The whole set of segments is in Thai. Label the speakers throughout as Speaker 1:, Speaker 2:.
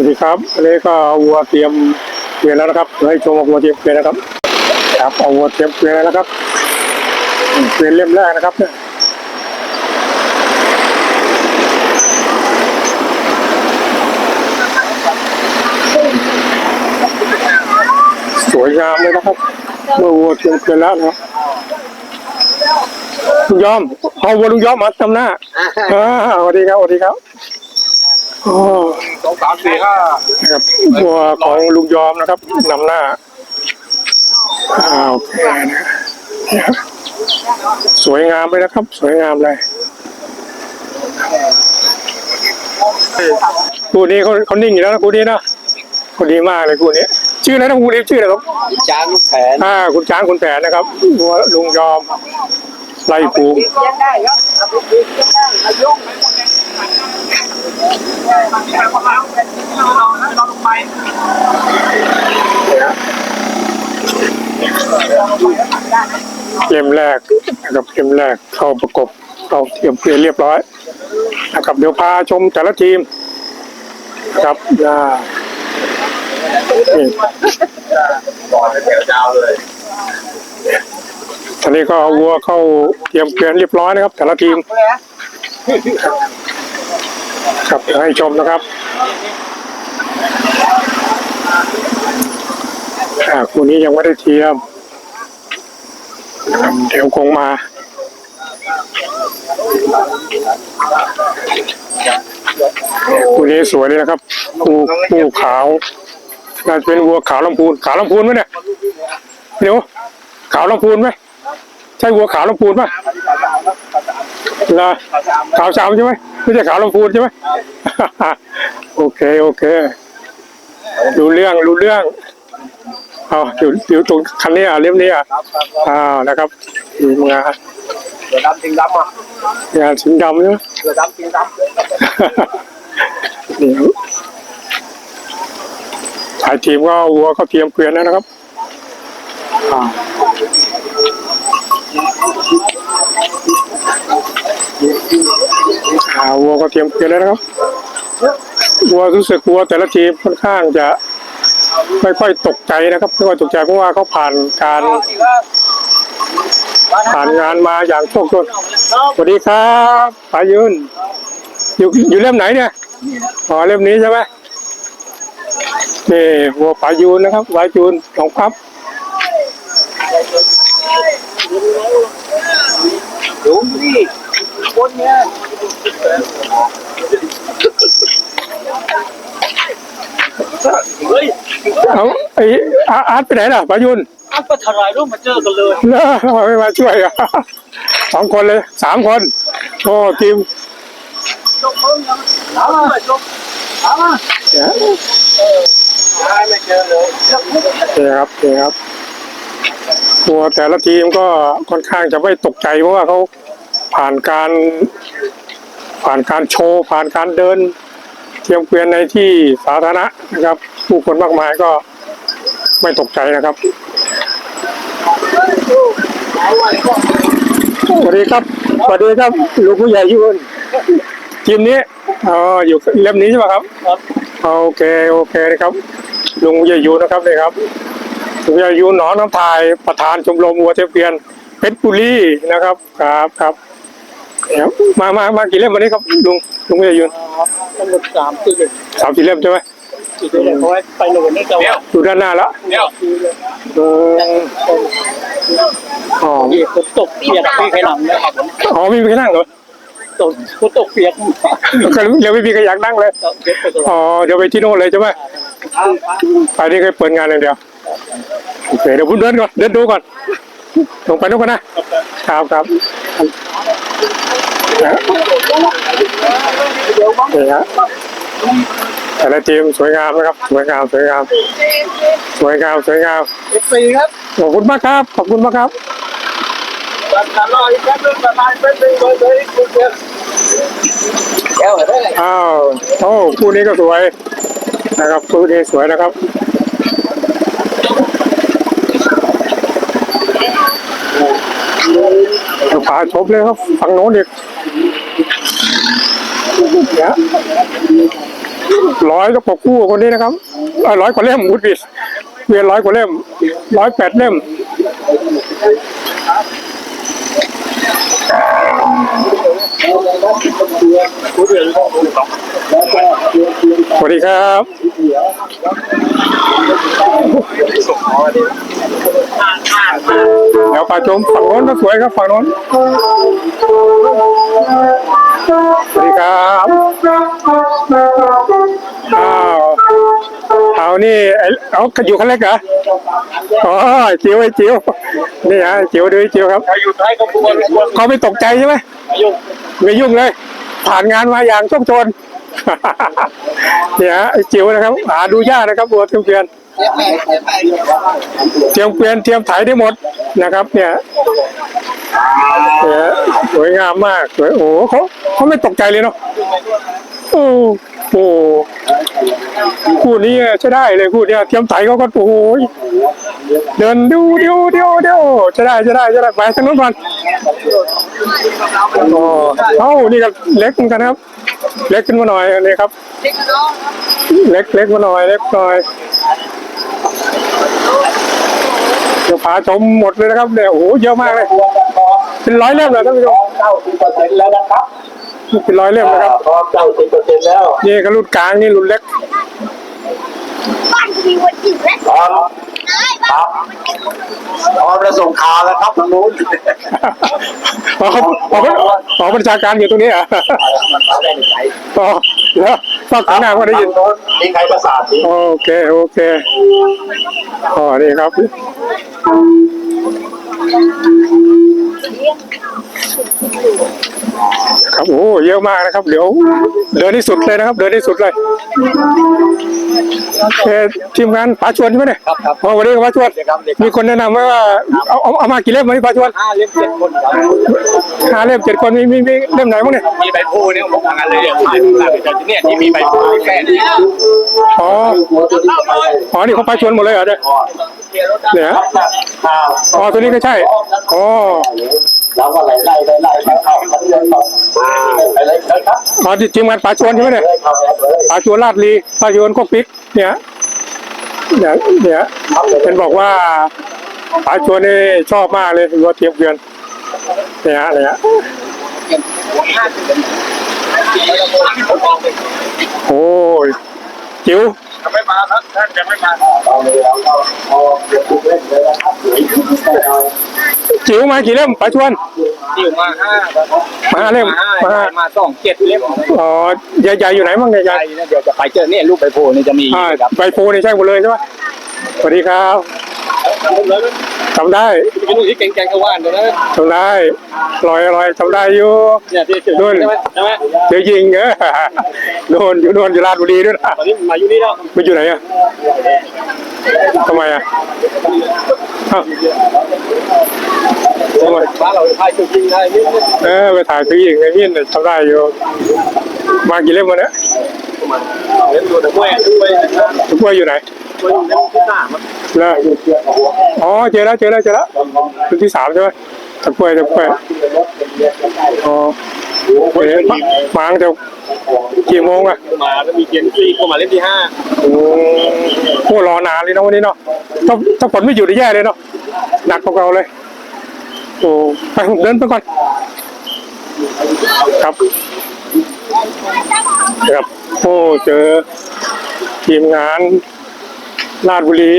Speaker 1: วัสดีครับอันนี้ก็เอาวัวเตรียมเกวียนแล้วนะครับเดี๋ยวให้ชมวัวเตรียมเกวียนนะครับครับเอาวัวเตรียมเกวียนแล้วนะครับเกวียนเล่มแรกนะครับเนี่ยสวยงามเลยนะครับเมื่อวัวเตรียมเกวียนแล้วนะครับลุงยอมเอาวัวลุงยอมมาทำหน้าอ่าสวัสดีครับสวัสดีครับอ๋อ
Speaker 2: สองสามสี่ห้า
Speaker 1: นะครับตัวของลุงยอมนะครับนำหน้าอ่าโอเคนะนะครับสวยงามเลยนะครับ สวยงามเลยคู่นี้เขาเขานิ่งอยู่แล้วนะคู่นี้นะคู่นี้มากเลยคู่นี้ ชื่ออะไรนะคู่นี้ชื่ออะไรครับ
Speaker 2: จานลูกแผน
Speaker 1: อ่าคุณช้างคุณแผนนะครับหัวลุงยอมไล่ปู
Speaker 2: เราลงไป
Speaker 1: เล่มแรกนะครับเล่มแรกเข้าประกบเข้าเตรียมเพลย์เรียบร้อยนะครับเดี๋ยวพาชมแต่ละทีมนะครับอ่านี่
Speaker 2: ก่อเป็นแถวยาวเลย
Speaker 1: ตอนนี้ก็เอาวัวเข้าเตรียมเกวียนเรียบร้อยนะครับ แต่ละทีม ครับเดี๋ยวให้ชมนะครับอ่าคู่นี้ยังไม่ได้เทียมนะครับเดี๋ยวคงมาคู่นี้สวยเลยนะครับคู่คู่ขาวน่าจะเป็นวัวขาวลำพูน ขาวลำพูนไหมเนี่ยเดี๋ยวขาวลำพูนไหมใช่วัวขาวลำพูนป่ะล่ะขาวสามใช่ไหม ไม่ใช่ขาวลำพูนใช่ไหมโอเคโอเครู้เรื่องรู้เรื่องเอาอยู่อยู่ตรงคันนี้อะเล่มนี้อะอ้าวนะครับทีมงาน
Speaker 2: เสือดำสิงดำอะ
Speaker 1: งานสิงห์ดำใช่ไหม
Speaker 2: เสือดำสิงดำ
Speaker 1: นี่ครับถ่ายทีมก็เอาวัวเขาเตรียมเกวียนแล้วนะครับอ่า วัวก็เตรียมเกวียแล้วนะครับวัวรู้สึกวัวแต่ละทีค่อนข้างจะไม่ค่อยตกใจนะครับไม่ค่อยตกใจเพราะว่าเขาผ่านการผ่านงานมาอย่างโชคโชนสวัสดีครับปายุนอยู่อยู่เล่มไหนเนี่ยอ๋อเล่มนี้ใช่ไหมนี่วัวปายูนนะครับวายจูนของพับ
Speaker 2: ดูนี่คนเนี้ย เฮ้ย
Speaker 1: เอาไอ้อาอาร์ตไปไหนล่ะปลายูน
Speaker 2: อันก็ทลายรูปมาเจอกันเลย
Speaker 1: เนอะทำไมไม่มาช่วยอะ สองคนเลยสามคนโอ้ทีม
Speaker 2: จบเขายังถามมาจบถามมา
Speaker 1: เนี่ย
Speaker 2: ไม่เจอเลย
Speaker 1: นี่ครับนี่ครับ ตัวแต่ละทีมก็ค่อนข้างจะไม่ตกใจเพราะว่าเขาผ่านการ ผ่านการโชว์ ผ่านการเดิน เทียมเกวียนในที่สาธารณะนะครับ ผู้คนมากมายก็ไม่ตกใจนะครับสวัสดีครับสวัสดีครับลูกผู้ใหญ่ยุนทีมนี้อ๋ออยู่เล่มนี้ใช่ไหมครับ
Speaker 2: ครับ
Speaker 1: โอเคโอเคนะครับลุงผู้ใหญ่ยุนนะครับนี่ครับลุงผู้ใหญ่ยุนหนองน้ำทายประธานชมรมวัวเทพเพียนเพชรบุรีนะครับครับครับ เดี๋ยวมามามากี่เล่มวันนี้ครับลุงลุงผู้ใหญ่ยุน
Speaker 2: ทั้งหมดสามสี่
Speaker 1: สามสี่เล่มใช่ไหม
Speaker 2: สี่เดือนเขาไว้ไปหนูนี่จะว่า
Speaker 1: อยู่ด้านหน้าแล้ว
Speaker 2: เดี๋ยว
Speaker 1: เอออ๋อ
Speaker 2: พี่ฝนตกเปียกพี่ใครหลังนะครับ
Speaker 1: อ๋อไม่มีใครนั่งเหรอ
Speaker 2: ตกฝนตกเปียก
Speaker 1: ก็เดี๋ยวไม่มีใครอยากนั่งเลย
Speaker 2: เย็บไปตลอด
Speaker 1: อ๋อเดี๋ยวไปที่โน่นเลยใช่ไหมไปนี่เคยเปิดงานอย่างเดียวโอเคเดี๋ยวผมเดินก่อนเดินดูก่อนลงไปนู่นก่อนนะครับครับ นะนี่ฮะแต่ละทีมสวยงามนะครับ สวยงามสวยงาม สวยงามสวยงาม
Speaker 2: เอฟซีครับ
Speaker 1: ขอบคุณมากครับ ขอบคุณมากครับ
Speaker 2: ตัดตลอดอีกแป๊บนึงประธานเป็นหนึ่งเบอร์เลยคุณเดียวแก้วได้
Speaker 1: อ้าวโอ้คู่นี้ก็สวยนะครับคู่นี้สวยนะครับเดี๋ยวาชมเลยครับฝั่งโน้นเนี่ย ร้อยกว่าคู่คนนี้นะครับร้อยกว่าเล่มพูดผิดเวียนร้อยกว่าเล่มร้อยแปดเล่มสวัสดีครับเดี๋ยวป่าชมฝั่งโน้นก็สวยครับฝั่งโน้น สวัสดีครับอ้าวเอานี่ไอ้เอาอยู่คันเล็กเหรออ๋อจิ๋วไอ้จิ๋วนี่ฮะจิ๋วดูไอ้จิ๋วครับ
Speaker 2: อยู่ท้ายขบวนขบวน
Speaker 1: เขาไม่ตกใจใช่ไหม
Speaker 2: อายุ
Speaker 1: ไม่ยุ่งเลย ผ่านงานมาอย่างโชคโชนเนี่ยฮะไอ้จิ๋วนะครับ หาดูยากนะครับบัวเทียมเกวียนเทียมเกวียนเทียมไถได้หมดนะครับ เนี่ย เนี่ยสวยงามมากสวยโอ้โหเขาเขาไม่ตกใจเลยเนาะโอ้โหคู่นี้ใช้ได้เลยคู่เนี้ยเทียมไถเขาก็โอ้โหเดินดูเดียวเดียวเดียวใช้ได้ใช้ได้ใช้ได้ไปทางโน้นก่อนโอ้เอ้านี่ก็เล็กเหมือนกันครับ เล็กขึ้นมาหน่อยนี่ครับ เล็กเล็กมาหน่อยเล็กหน่อยเดี๋ยวพาชมหมดเลยนะครับเนี่ยโอ้โหเยอะมากเลย เป็นร้อยเล่มเลยท่านผู้ชม
Speaker 2: เก้าสิบเปอร์เซ็นต์แล้วนะครับ
Speaker 1: เป็นร้อยเล่มนะครับ
Speaker 2: พร้อมเก้าสิบเปอร์เซ็นต์แล้ว
Speaker 1: นี่ก็รุ่นกลางนี่รุ่นเล็ก
Speaker 3: บ้านจะมีวันจิ๋วและ
Speaker 2: พร้อม
Speaker 3: เอ้ย
Speaker 2: ค
Speaker 3: บ้า
Speaker 2: รับพร้อมจะส่งข่าวแล้วครับทางนู้น
Speaker 1: อ๋ออ๋ออ๋อบัญชาการอยู่ตรงนี้เหรอะ
Speaker 2: มันมาได้ไหน
Speaker 1: อ๋อแล้วฝากข้างหน้าก็ได้ยิน
Speaker 2: มีใครประสานสิ
Speaker 1: โอเคโอเคอ๋อนี่ครับ Yeah. ครับโอ้เยอะมากนะครับ เดี๋ยวเดินที่สุดเลยนะครับ เดินที่สุดเลยเอ่อทีมงานป๋าชวนใช่ไหมเนี่ย
Speaker 2: ครับครับ
Speaker 1: อ๋อวันนี้ป๋าชวน
Speaker 2: ครับเด็ก
Speaker 1: มีคนแนะนำไว้ว่าเอาเอาเอามากี่เล่มวันนี้ป๋าชวน
Speaker 2: ห้าเล่มเจ็ดคนครับ
Speaker 1: ห้าเล่มเจ็ดคนมีมีมีเล่มไหนบ้างเนี่ย
Speaker 2: มีใบโพเนี่ยผมทำงานเลยเนี่ยถ่ายรูปหลังจากเนี่ยที่มีใบโพแค่นี้
Speaker 1: อ๋ออ๋อนี่เขาป๋าชวนหมดเลยเหรอเนี่ยเนี่ย
Speaker 2: ข้าว
Speaker 1: อ๋อตัวนี้ก็ใช่อ๋อ
Speaker 2: แล้วก็ไล่ไล่ไล่ไล่เข้ามันเดินต่อไปเลยครับ
Speaker 1: อ๋อที่ทีมงานป๋าชวนใช่ไหมเนี่ย
Speaker 2: เลยเข้าเลย
Speaker 1: ปลาชวนลาดลีปลาชวนก็ปิกเนี่ยเนี่ยเนี่ยเป็นบอกว่าปลาชวนนี่ชอบมากเลยวัวเทียมเกวียนเนี่ยฮะเนี่ยฮะโอ้ยจิ๋ว
Speaker 2: จะไม่มาครับท่านจะไม่มาเอาเลยเอาเอาเอาเดี๋ยวเล่นเลยนะครับ
Speaker 1: จิ๋วมากี่เล่มปะชวน
Speaker 2: จิ๋วมาห้า
Speaker 1: มาห้าเล่ม
Speaker 2: มา
Speaker 1: มา
Speaker 2: ห้ามาสองเจ็ดเล่ม
Speaker 1: อ๋อใหญ่ๆอยู่ไหนบ้างใหญ่
Speaker 2: ให
Speaker 1: ญ่
Speaker 2: เดี๋ยวจะไปเจอเนี่ยรูปใบโพนี่จะมีครับ
Speaker 1: ใบโพนี่ใช่หมดเลยใช่ไหมสวัสดีครับ จำได้
Speaker 2: เป็นลูกที่เก่งๆก็ว่านตัวนั้น
Speaker 1: จำได้ลอยลอยจำได้อยู่
Speaker 2: เนี่ยที่ถือใช่ไหมใช่ไหม
Speaker 1: เดี๋ยวยิงเออโดนอยู่โดนอยู่ราชบุรีด้วยนะ
Speaker 2: ตอนนี้มาอยู่นี่แล้ว
Speaker 1: ไปอยู่ไหนอะทำไมอะอ้าวทำไม
Speaker 2: บ้านเราถ่ายจริงๆถ่ายนี่
Speaker 1: เออไปถ่ายซื้ออีกไงพี่เนี่ยจำได้อยู่มากี่เล่มวะเนี่ย
Speaker 2: เล่นตัวแต่กล้วยด้วย
Speaker 1: ทุกกล้วยอยู่ไหน
Speaker 2: กล้วยเล่นที่สาม
Speaker 1: แล้วอ๋อเจอแล้วเจอแล้วเจอแล้วรุ่นที่สามใช่ไหมตะกล้วยตะกล้วยอ๋อเอ๊ะมามาตั้งแต่กี่โมงอะ
Speaker 2: มาแล้วมีเกมซีก็มาเล่นที่ห้า
Speaker 1: โอ้โหรอนานเลยเนาะวันนี้เนาะถ้าถ้าฝนไม่หยุดนี่แย่เลยเนาะหนักกว่าเก่าเลยโอ้ไปผมเดินไปก่อนครับครับโอ้เจอทีมงาน ลาดบุรี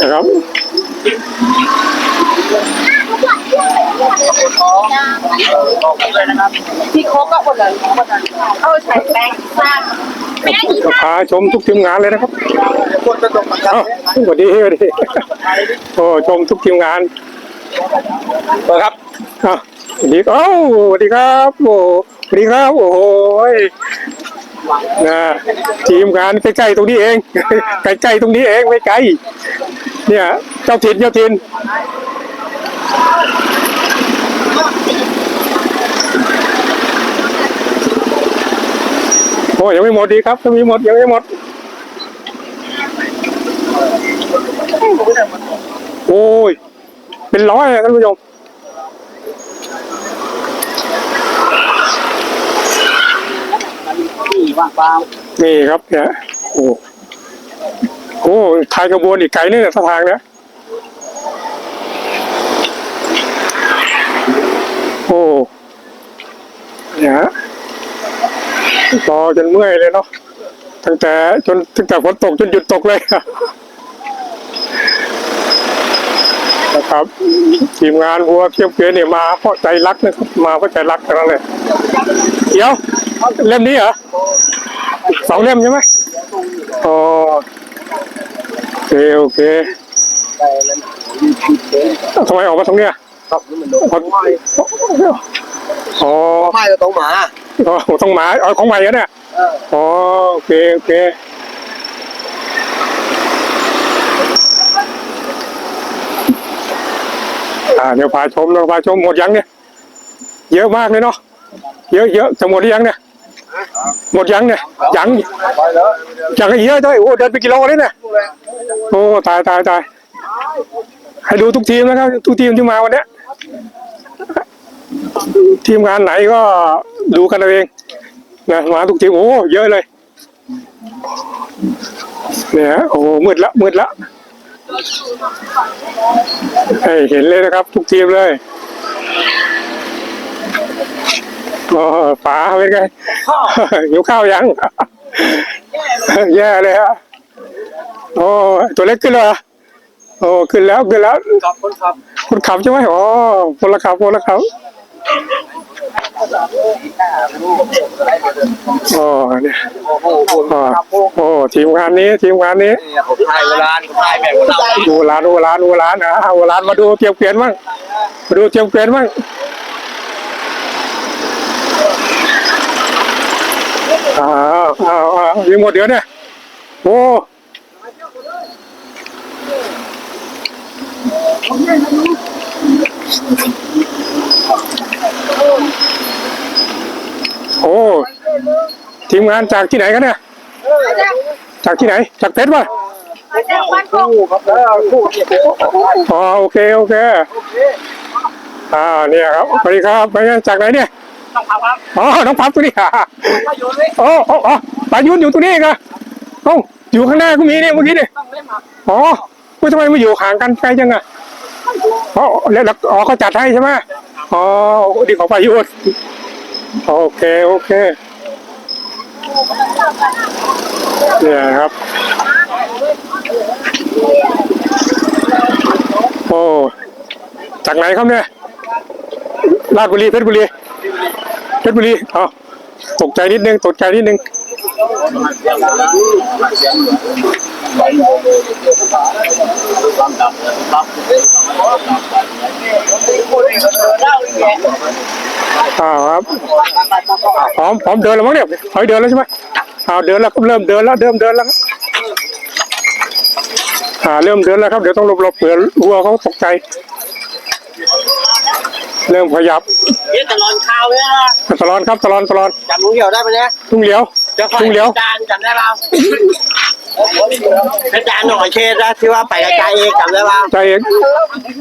Speaker 1: นะครับ
Speaker 3: พี่โคกก็คนละคนละเอาใส่แป้งซ่าแป้งที่
Speaker 1: ก็พาชมทุกทีมงานเลยนะครับ
Speaker 2: คนจะตกมา
Speaker 1: เอ้าสวัสดีสวัสดีโอ้ชมทุกทีมงาน
Speaker 2: ครับ
Speaker 1: อะสวัสดีเอ้าสวัสดีครับ โอ้สวัสดีครับ โอ้โหย นะทีมงานใกล้ๆตรงนี้เอง ใกล้ๆตรงนี้เองไม่ไกลเนี่ยเจ้าถิ่นเจ้าถิ่นโอ้ยังไม่หมดดีครับยังไม่หมดยังไม่หมดโอ้ย เป็นร้อยอะท่านผู้ชม
Speaker 4: ที่ว่างเปล่า
Speaker 1: นี่ครับเนี่ยโอ้โหทายกระบวนอีกไกลนี่เนี่ยท่าทางเนี่ยโอ้เนี่ยรอจนเมื่อยเลยเนาะตั้งแต่จนตั้งแต่ฝนตกจนหยุดตกเลยนะครับทีมงานวัวเทียมเกวียนเนี่ยมาเพราะใจรักนะครับมาเพราะใจรักทั้งนั้นเลยเดี๋ยว เล่มนี้เหรอสองเล่มใช่ไหมอ๋อโอเคโอเค
Speaker 4: แต่แล้ว
Speaker 1: ทำไมออกมาตรงเนี้ย
Speaker 4: ครับนี่มันโดน
Speaker 1: อ๋อ
Speaker 4: ไม่ก็ต้องหมา
Speaker 1: อ๋อต้องหมาเอาของใหม่แล้วเนี่ย
Speaker 4: เออ
Speaker 1: อ๋อโอเคโอเคอ่าเดี๋ยวพาชมเราพาชมหมดยังเนี่ย เยอะมากเลยเนาะเยอะเยอะจะหมดหรือยังเนี่ย หมดยังเนี่ยยัง
Speaker 4: ไปแล้
Speaker 1: ยังอีกเยอะด้วยโอ้เดินไปกิโลเลยเนี่ยโอ้ตายตายตายให้ดูทุกทีมนะครับ ทุกทีมที่มาวันนี้ทีมงานไหนก็ดูกันเอาเองนะมาทุกทีมโอ้เยอะเลยเนี่ยโอ้มืดละมืดละให้เห็นเลยนะครับ ทุกทีมเลย โอ้ป๋าเป็นไงหิวข้าวยัง แย่เลยฮะโอ้ตัวเล็กขึ้นเลยเหรอโอ้ขึ้นแล้วขึ้นแล้ว
Speaker 4: ขับคนขับ
Speaker 1: คุณขับใช่ไหมอ๋อคนละขับคนละขับโอ้เนี่ย
Speaker 4: โอ้โหโอ้โห
Speaker 1: อ๋อ
Speaker 4: ขับโอ้
Speaker 1: โอ้ทีมงานนี้ทีมงานนี้
Speaker 4: เนี่ยผมถ่ายเวลาผมถ่ายแบบเวลา
Speaker 1: ดูร้านดูร้านดูร้านนะเอาร้านมาดูเตรียมเกวียนบ้างมาดูเตรียมเกวียนบ้าง อ้าวอ้าวอ้าวยังหมดเดี๋ยวเนี่ยโอ้โอ้ทีมงานจากที่ไหนกันเนี่ยจากที่ไหน จากเพชรป่ะ
Speaker 2: มาจากบ้านโป่ง
Speaker 4: คู่ครับแล้วคู่เนี่ย
Speaker 1: อ๋อโอเคโอเคอ่าเนี่ยครับสวัสดีครับไปจากไหนเนี่ย
Speaker 4: ต้องขับครับ
Speaker 1: อ๋อน้องพับตัวนี้อะ
Speaker 4: ถ้าโยนเลย
Speaker 1: อ๋ออ๋ออ๋อปายุนอยู่ตัวนี้อีกันเอ้าอยู่ข้างหน้าก็มีเนี่ยเมื่อกี้เนี่ย
Speaker 4: ต้องเล่นมา
Speaker 1: อ๋อไม่ทำไมไม่อยู่ห่างกันไกลจังอะอ๋อแล้วแล้วอ๋อเขาจัดให้ใช่ไหมอ๋อดีของปายุนโอเคโอเคเนี่ยครับ โอ้จากไหนครับเนี่ยราชบุรีเพชรบุรีเพ ชรบุรีอ๋อตกใจนิดนึง ตกใจนิดนึง อ่าครับพร้อมพร้อมเดินแล้วมั้งเนี่ยถอยเดินแล้วใช่ไหมอ่าเดินแล้วครับเริ่มเดินแล้วเริ่มเดินแล้วครับอ่าเริ่มเดินแล้วครับเดี๋ยวต้องหลบหลบเผื่อวัวเขาตกใจ เริ่มขยับ
Speaker 4: เดี๋ยวจะนอนข้าวเลยนะ
Speaker 1: ตลอดครับตลอดตลอด
Speaker 4: จำลุงเหี่ยวได้ไหมเนี่ย
Speaker 1: ทุ่งเหลียว
Speaker 4: เดี๋ยว
Speaker 1: ทุ่งเหลียว
Speaker 4: จานจำได้เปล่าเพชรดานหน่อยเชษนะที่ว่าไปกระจายเองจำได้เปล่า
Speaker 1: ใจเอง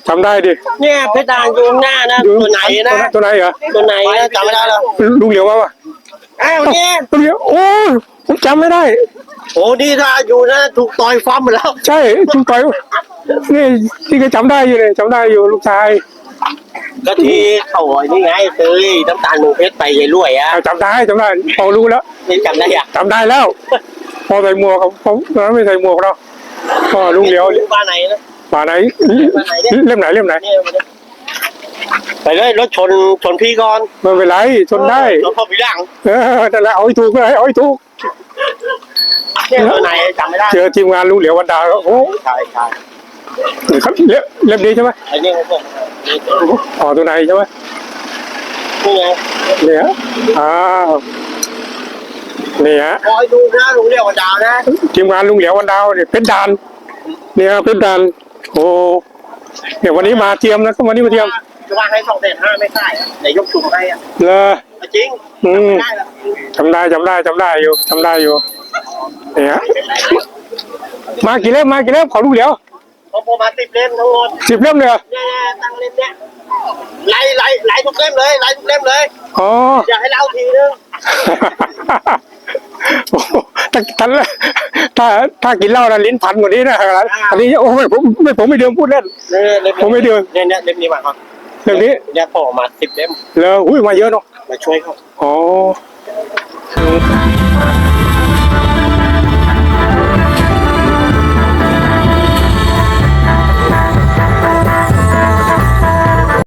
Speaker 1: จำได้ดิ
Speaker 4: เนี่ยเพชรดานอยู่ข้างหน้านะตัวไหนนะ
Speaker 1: ตัวไหนเหรอ
Speaker 4: ตัวไหนนะจำไม่ได้หรอ
Speaker 1: ลุงเหลียวว่าปะ
Speaker 4: อ้าวเนี่ย
Speaker 1: ลุงเหลียวโอ้ยผมจำไม่ได้
Speaker 4: โอ้นี่ถ้าอยู่นะถูกต่อยฟัมหมดแล้ว
Speaker 1: ใช่ลุงต่อยนี่ที่ก็จำได้อยู่เลยจำได้อยู่ลูกชาย
Speaker 4: ก็ที่เขาไอ้นี่ไงซื้อน้ำตาลหนึ่งเพชรไปยายรวยอะ
Speaker 1: อะจำได้จำได้พอรู้แล้ว
Speaker 4: นี่จำได้ยัง
Speaker 1: จำได้แล้ว พอใส่หมวกเขาเขาตอนนั้นไม่ใส่หมวกเราก็ลุงเหลียว
Speaker 4: บ้านไหนนะ
Speaker 1: ป่าไหนเล่มไหนเล่มไหน
Speaker 4: เนี่ยมันเนี่ยไปเลยรถชนชนพี่ก่อน
Speaker 1: ไม่เป็นไรชนได้
Speaker 4: รถพ่อพี่หลัง
Speaker 1: เออแต่นแหละเอาให้ถูกเลยเอาให้ถูก
Speaker 4: เนี่ยตัวไหนจำไม่ได้
Speaker 1: เจอทีมงานลุงเหลียววันดาแล้วโอ้
Speaker 4: ใช่ใช่
Speaker 1: ครับเล่มเล่มนี้ใช่ไหม
Speaker 4: ไอ้นี่เขาบอกนี่
Speaker 1: อ๋อตัวไหนใช่ไหม
Speaker 4: นี่ไง
Speaker 1: เนี่ยอ้าวเนี่ย
Speaker 4: คอยดูนะลุงเรียกว่าดาวนะ
Speaker 1: ทีมงานลุงเหลียววันดาวเนี่ยเพชรดานเนี่ยเพชรดานโอ้เนี่ยวันนี้มาเทียมนะครับวันนี้มาเทียม
Speaker 4: จะว่าให้สองแสนห้าไม่ใช่แต่ยกชุมให้อะ
Speaker 1: เลอ
Speaker 4: จริง
Speaker 1: อืม
Speaker 4: ได้แล้ว
Speaker 1: จำได้จำได้จำได้อยู่จำได้อยู่เนี่ยมากี่เล่มมากี่เล่มขอลุงเหลียว
Speaker 4: ผมผมมาติดเล่มทั้งหมด
Speaker 1: สิบเล่มเลยเหรอ
Speaker 4: เนี่ยตั้งเล่มเนี่ยไล่ไล่ไล่ทุกเล่มเลยไล่ทุกเล่มเลย
Speaker 1: อ๋อ
Speaker 4: อยากให้เล่าทีนึง
Speaker 1: โอ้โหถ้าถ้าถ้าถ้ากินเหล้านะลิ้นพันกว่านี้นะอันนี้โอ้ไม่ผมไม่ผมไม่เดิมพูดเล่นผมไม่เดือน
Speaker 4: เนี่ยเนี่ยเล่มนี้มาครับ
Speaker 1: เรื่องนี้
Speaker 4: เนี่ยโผล่ออกมาสิบเล่ม
Speaker 1: เลยอุ้ยมาเยอะเนาะ
Speaker 4: มาช่วยเขา
Speaker 1: อ๋อ